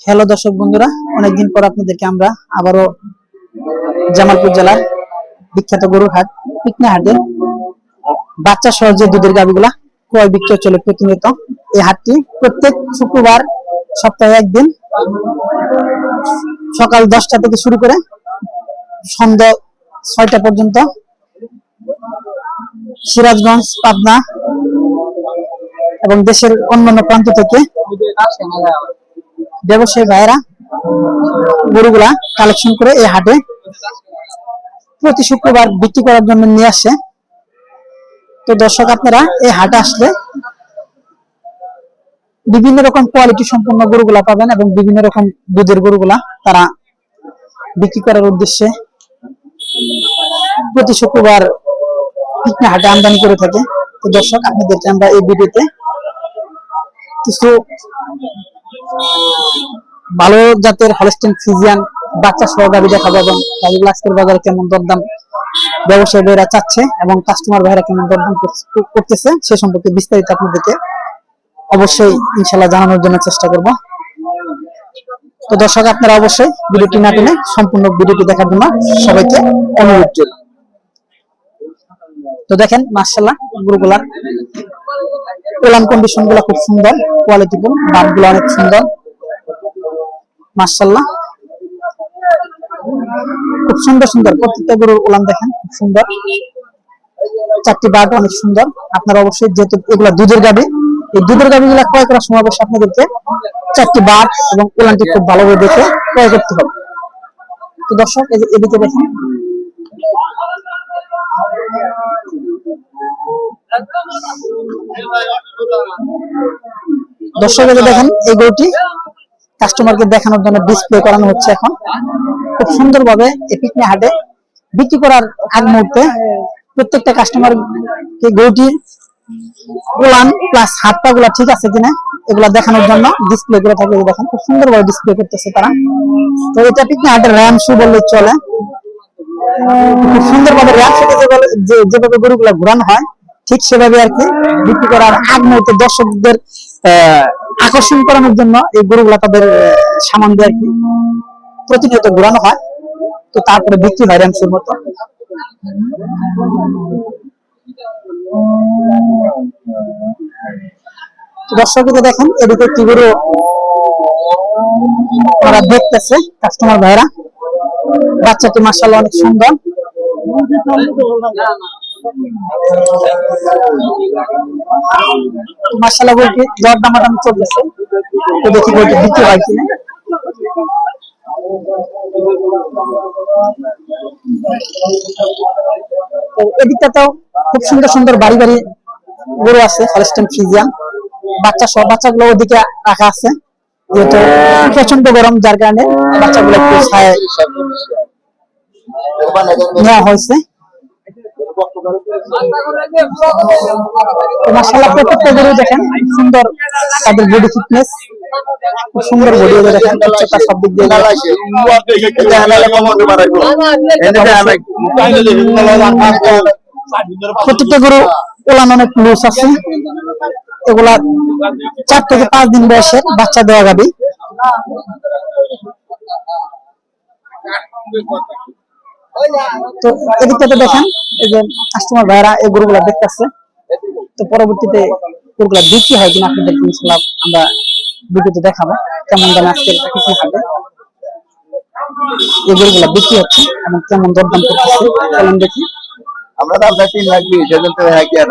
Hello দর্শক বন্ধুরা, অনেকদিন পর আপনাদেরকে আমরা আবারও জামালপুর জেলার বিখ্যাত গরুর হাট, পিকনা হাটে বাচ্চা সহ যে দুধের গাভিগুলা ক্রয় বিক্রয় চলে প্রতিনিয়ত, এই হাটটি প্রত্যেক শুক্রবার সপ্তাহে একদিন সকাল দশটা থেকে শুরু করে সন্ধ্যা ছয়টা পর্যন্ত সিরাজগঞ্জ, পাবনা এবং দেশের অন্যান্য প্রান্ত থেকে ব্যবসায়ী ভাইয়েরা গরুগুলা কালেকশন করে এই হাটে প্রতি শুক্রবার বিক্রি করার জন্য নিয়ে আসে। তো দর্শক, আপনারা এই হাটে আসলে বিভিন্ন রকম কোয়ালিটি সম্পন্ন গরুগুলা পাবেন এবং বিভিন্ন রকম দুধের গরুগুলা তারা বিক্রি করার উদ্দেশ্যে প্রতি শুক্রবার হাটে আমদানি করে থাকে। তো দর্শক, আপনাদেরকে আমরা এই ভিডিওতে কিছু ভালো জাতের হলস্টিন ফিজিয়ান বাচ্চা সহ গাড়ি দেখাবো এবং গাড়িগুলো আজকের বাজারে কেমন দরদাম ব্যবসায়ী ভাইরা চাচ্ছে এবং কাস্টমার ভাইরা কেমন দরদাম করতেছে সে সম্পর্কে বিস্তারিত আপনাদেরকে অবশ্যই ইনশাল্লাহ জানানোর জন্য চেষ্টা করব। তো দর্শক, আপনারা অবশ্যই ভিডিওটি না টেনে সম্পূর্ণ ভিডিওটি দেখার জন্য সবাইকে অনুরোধ তো দেখেন মার্শাল্লাহ গরুগুলার ওলান কন্ডিশনগুলা খুব সুন্দর কোয়ালিটি ফুল বাটগুলো অনেক সুন্দর। মার্শাল্লাহ খুব সুন্দর সুন্দর, প্রত্যেকটা গরুর ওলান দেখেন, খুব সুন্দর। চারটি বাট অনেক সুন্দর। আপনারা অবশ্যই যেহেতু এগুলা দুধের গাবি এই দুধের গাবি গুলা ক্রয় করার সময় অবশ্যই আপনাদেরকে চারটি বাট এবং ওলানটি খুব ভালোভাবে দেখে ক্রয় করতে হবে। তো দর্শক, এই যে এদিকে দেখেন। দর্শক দেখেন, এই গরুটি কাস্টমারকে দেখানোর জন্য ডিসপ্লে করানো হচ্ছে এখন। খুব সুন্দরভাবে এই পিকনি হাটে বিক্রি করার আগ মুহূর্তে প্রত্যেকটা কাস্টমার কে গরুটি উলান প্লাস হাত পা গুলা ঠিক আছে কিনা, এগুলা দেখানোর জন্য ডিসপ্লে করে থাকে। দেখেন, খুব সুন্দরভাবে ডিসপ্লে করতেছে তারা। তো এটা পিকনি হাটের র্যাম শু বললে চলে। খুব সুন্দরভাবে র্যাম শুতে যেভাবে গরুগুলা ঘোরানো হয় ঠিক সেভাবে আর কি বিক্রি করার আগ মুহূর্তে দর্শকদের আকর্ষণ করানোর জন্য এই গরুগুলা তাদের সামান দিয়ে আর কি প্রতিনিয়ত ঘোরানো হয়। তো তারপরে বিক্রি হয় র্যামসের মতো। দর্শককে দেখেন, এদিকে কি গরু ওরা দেখতেছে কাস্টমার ভাইরা। বাচ্চাটি মার্শাল্লাহ অনেক সুন্দর। মার্শাল্লাহ বলতে দর দামাদামি চলতেছে তো দেখি বলতে বিক্রি হয় কিনা। এদিকটাতেও খুব সুন্দর সুন্দর বাড়ি বাড়ি গরু আছে হলস্টেন ফিজিয়ান বাচ্চা সব বাচ্চাগুলো ওদিকে রাখা আছে যেহেতু প্রচণ্ড গরম যার কারণে বাচ্চাগুলো একটু ছায় নেওয়া হয়েছে। তো মাশাআল্লাহ প্রত্যেকটা গরু দেখেন সুন্দর তাদের বডি ফিটনেস সুন্দর বডি দেখেন উচ্চতা সব দিক দিয়ে প্রত্যেকটা গরু ওলান অনেক লুজ আছে। এগুলা চার থেকে পাঁচ দিন বয়সে বাচ্চা দেওয়া যাবে তো এদিকটাতে দেখেন এই যে কাস্টমার ভাইরা এই গরুগুলা দেখতেছে। তো পরবর্তীতে গরুগুলা বিক্রি হয় কিনা আপনাদের ইনশাল্লাহ আমরা ভিডিওতে দেখাবো কেমন দামে আজকে কিছু হবে। এই গরুগুলা বিক্রি হচ্ছে এবং কেমন দরদাম করতেছে চলুন দেখি। আমরা দাম চাই তিন লাখ বিশ তো হ্যাঁ কি আর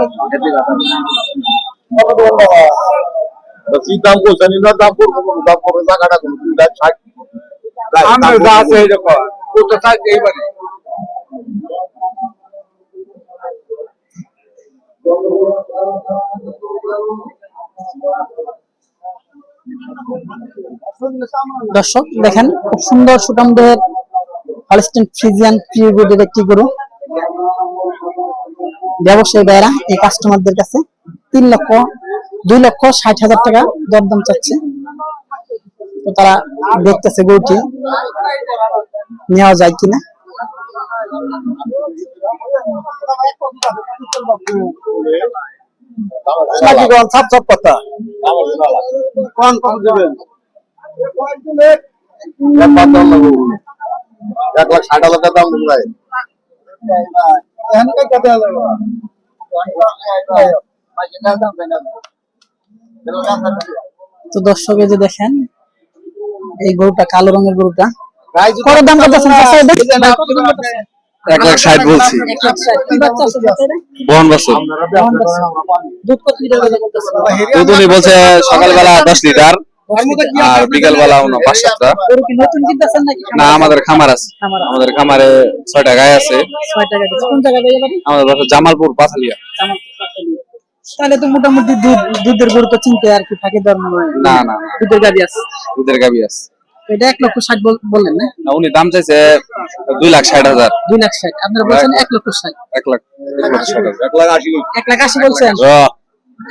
কি দাম করছেন দাম করব দাম করব টাকাটা দুই লাখ ষাট। আছে এই রকম। করতে চাই এইবারে। দর্শক, দেখেন, খুব সুন্দর সুকামদের হলস্টেন ফ্রিজিয়ান পিউরিটের একটি গরু। ব্যবসায়ী ভাইরা এই কাস্টমারদের কাছে তিন লক্ষ, দুই লক্ষ ষাট হাজার টাকা দরদাম চাচ্ছে। তো তারা দেখতেছে গরুটি। নেওয়া যায় কিনা? নাকি কোন সাপ সাপ কথা কোন কম দেবেন এক লাখ ষাট হাজার টাকা দাম ভাই তো দর্শক এই যে দেখেন। এই গরুটা কালো রঙের গরুটা কত দাম এটা? এক লাখ ষাট বলছি? বহন বছর দুধ উনি বলছে সকালবেলা দশ লিটার আর বিকাল বেলা পাঁচ সাতটা। না আমাদের খামার আছে। আমাদের খামারে ছয়টা গায়ে আছে। ছয় টাকা দিচ্ছে। কোন জায়গায় যাবে বাড়ি? আমাদের বাসা জামালপুর পাথালিয়া তাহলে তো মোটামুটি দুধ দুধের গরু তো চিনতে আর কি থাকে না না দুধের গাড়ি আছে। দুধের গাবি আছে। এটা এক লক্ষ ষাট বললেন না? না, উনি দাম চাইছে দুই লাখ ষাট হাজার। দুই লাখ ষাট। আপনারা বলছেন এক লক্ষ ষাট। এক লাখ এক লাখ আশি এক লাখ আশি বলছেন?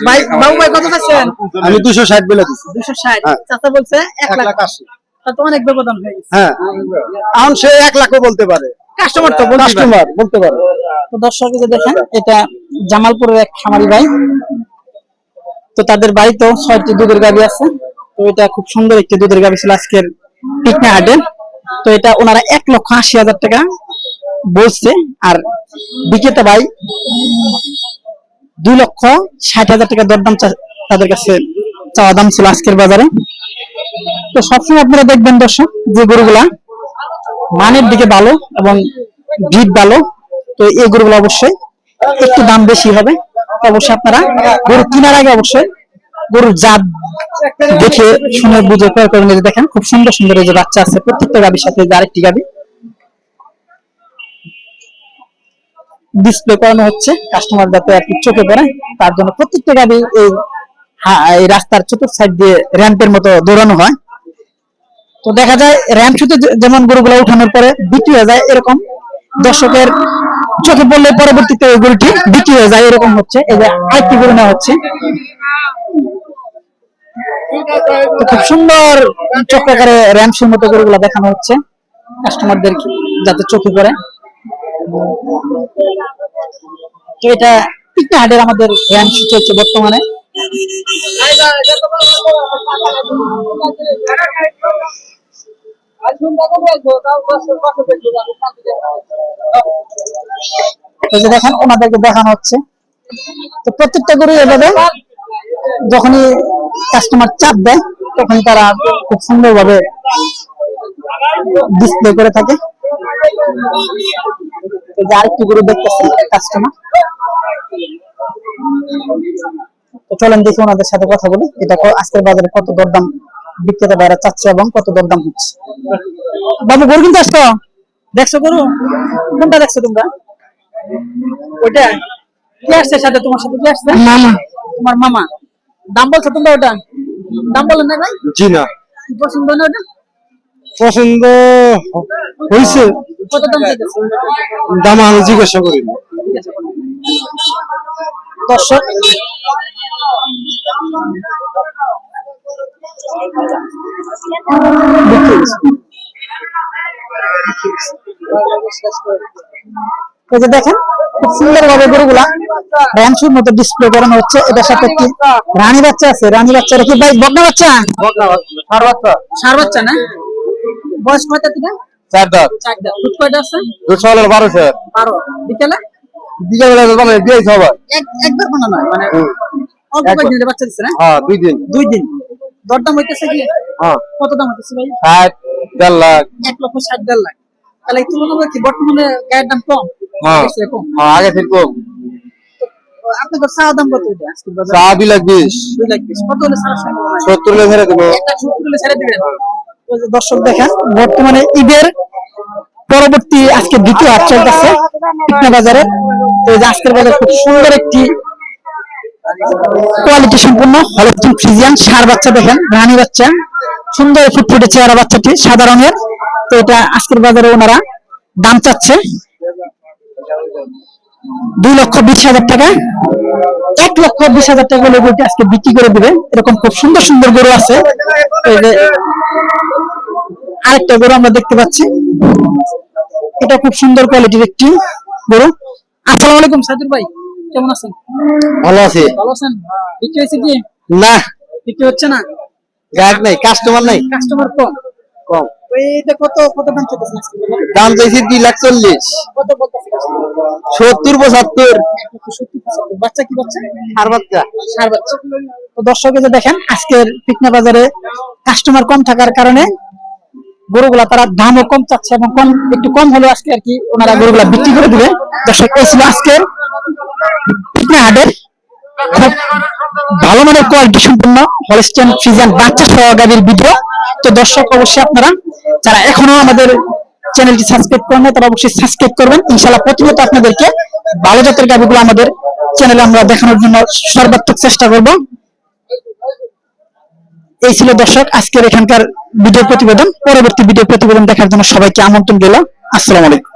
ভাই বাবু ভাই কত চাচ্ছেন? আমি দুশো ষাট বলে দিচ্ছি দুশো ষাট। চাচা বলছে এক লাখ। আশি। অনেক ব্যবধান হয়ে গেছে। হ্যাঁ। এখন সে এক লাখও বলতে পারে। কাস্টমার তো কাস্টমার বলতে পারে। তো দর্শক দেখেন এটা জামালপুরের এক খামারি ভাই। তো তাদের বাড়িতেও ছয়টি দুধের গাড়ি আছে। তো এটা খুব সুন্দর একটি দুধের গাড়ি ছিল আজকের পিকনা হাটে। তো এটা ওনারা এক লক্ষ আশি হাজার টাকা বলছে। আর বিক্রেতা ভাই দুই লক্ষ ষাট হাজার টাকা দরদাম তাদের কাছে চাওয়া দাম ছিল আজকের বাজারে। তো সবসময় আপনারা দেখবেন দর্শক, যে গরুগুলা মানের দিকে ভালো এবং ভিট ভালো, তো এই গরুগুলো অবশ্যই একটু দাম বেশি হবে। অবশ্যই আপনারা গরু কেনার আগে অবশ্যই গরুর জাত দেখে শুনে বুঝে ক্রয় করে নিতে দেখেন, খুব সুন্দর সুন্দর যে বাচ্চা আছে, প্রত্যেকটা গাবির সাথে যে আরেকটি গাবি ডিসপ্লে করানো হচ্ছে কাস্টমার যাতে কি চোখে পড়ে, তার জন্য প্রত্যেকটা গাবি এই এই রাস্তার চতুর্থ সাইড দিয়ে র্যাম্পের মতো দৌড়ানো হয়। তো দেখা যায় র্যাম্প যে- যেমন গরুগুলো উঠানোর পরে বিক্রি হয়ে যায় এরকম। দর্শকের চোখে পড়লে পরবর্তীতে ওই গরুটি বিক্রি হয়ে যায়, এরকম হচ্ছে। এই যে আরেকটি গরু নেওয়া হচ্ছে। খুব সুন্দর চক্রাকারে র্যাম্পসের মতো করে গরুগুলো দেখানো হচ্ছে। কাস্টমারদের যাতে চোখে পড়ে। এটা পিকনা হাটের আমাদের র্যাম্প চলছে বর্তমানে। দেখেন, ওনাদেরকে দেখানো হচ্ছে। তো প্রত্যেকটা গরু এভাবে যখনই কাস্টমার চাপ দেয় তখন তারা খুব সুন্দরভাবে ডিসপ্লে করে থাকে। আরেকটি গরু দেখতেছে কাস্টমার তো চলেন দেখি ওনাদের সাথে কথা বলি। এটা আজকের বাজারে কত দরদাম বিক্রেতা বাইরা চাচ্ছে এবং কত দরদাম হচ্ছে। বাবু গরু কিনতে আসতো দেখছ গরু? কোনটা দেখছ তোমরা? ওইটা? কে আসছে সাথে? তোমার সাথে কে আসছে? মামা। তোমার মামা? দাম বলছো তোমরা ওটা? দাম বলেন না ভাই? জি না। পছন্দ না ওটা? পছন্দ হয়েছে কত দাম দাম আমি জিজ্ঞাসা করি। দর্শক। দেখেন খুব সুন্দর ভাবে গরুগুলা র্যামসুর মতো ডিসপ্লে করানো হচ্ছে। এটার সাথে একটি রানী বাচ্চা আছে। রানী বাচ্চারা কি ভাই বকনা বাচ্চা? সার বাচ্চা। সার বাচ্চা না? বয়স কয়টা কিনা চার দাঁত। চার দাঁত। দুধ কয়টা আছে? দুশো হলো বারোশো বারো। বিকেলে? বিকেল বেলা মানে বিয়ে সবার একবার কোনো নয় মানে অল্প কয়েকদিনের বাচ্চা দিচ্ছে না? হ্যাঁ দুই দিন। দুই দিন। দরদাম হইতেছে কি? হ্যাঁ। কত দাম হইতেছে ভাই? ষাট দেড় লাখ। এক লক্ষ ষাট দেড় লাখ। তাহলে তুলনামূলক কি বর্তমানে গায়ের দাম কম? আগে থেকে কম। তো আপনাদের চাওয়া দাম কত এটা আজকে বাজারে? চা দুই লাখ বিশ। দুই লাখ বিশ। কত হলে সারা সম্ভব হয়? ছেড়ে দেবো। একটা হলে ছেড়ে দিবেন? দর্শক দেখেন বর্তমানে ঈদের পরবর্তী আজকে দ্বিতীয় হাট চলতেছে পিকনা বাজারে। তো আজকের বাজার খুব সুন্দর একটি কোয়ালিটি সম্পূর্ণ হলস্টিন ফ্রিজিয়ান সার বাচ্চা দেখেন রানী বাচ্চা। সুন্দর ফুটফুটে চেহারা বাচ্চাটি সাদা রঙের। তো এটা আজকের বাজারে ওনারা দাম চাচ্ছে দুই লক্ষ বিশ হাজার টাকা? এক লক্ষ বিশ হাজার টাকা হলে গরুটি আজকে বিক্রি করে দিবে এরকম খুব সুন্দর সুন্দর গরু আছে। আরেকটা গরু আমরা দেখতে পাচ্ছি। এটা খুব সুন্দর কোয়ালিটির একটি গরু। আসসালামু আলাইকুম সাদুর ভাই। কেমন আছেন? ভালো আছে। ভালো আছেন? বিক্রি হয়েছে কি? না। বিক্রি হচ্ছে না? গ্রাহক নাই কাস্টমার নাই। কাস্টমার কম। কম। এইটা কত কত দাম চলতেছে দাম চাইছি দুই লাখ চল্লিশ। কত বলতেছে সত্তর পঁচাত্তর। বাচ্চা কি বাচ্চা? আর বাচ্চা। সার বাচ্চা। তো দর্শকে যে দেখেন আজকের পিকনা বাজারে কাস্টমার কম থাকার কারণে গরুগুলা তারা দামও কম চাচ্ছে এবং কম একটু কম হলেও আজকে আর কি ওনারা গরুগুলা বিক্রি করে দিবে। দর্শক এই ছিল আজকের পিকনা হাটের খুব ভালো মানের কোয়ালিটি সম্পূর্ণ হলস্টেন ফ্রিজান বাচ্চা সহ গাভীর ভিডিও তো দর্শক অবশ্যই আপনারা যারা এখনও আমাদের চ্যানেলটি সাবস্ক্রাইব করেন তারা অবশ্যই সাবস্ক্রাইব করবেন। ইনশাআল্লাহ প্রতিনিয়ত আপনাদেরকে ভালো জাতের গাভীগুলো আমাদের চ্যানেলে আমরা দেখানোর জন্য সর্বাত্মক চেষ্টা করব। এই ছিল দর্শক, আজকের এখানকার ভিডিও প্রতিবেদন। পরবর্তী ভিডিও প্রতিবেদন দেখার জন্য সবাইকে আমন্ত্রণ গেল আসসালামু আলাইকুম।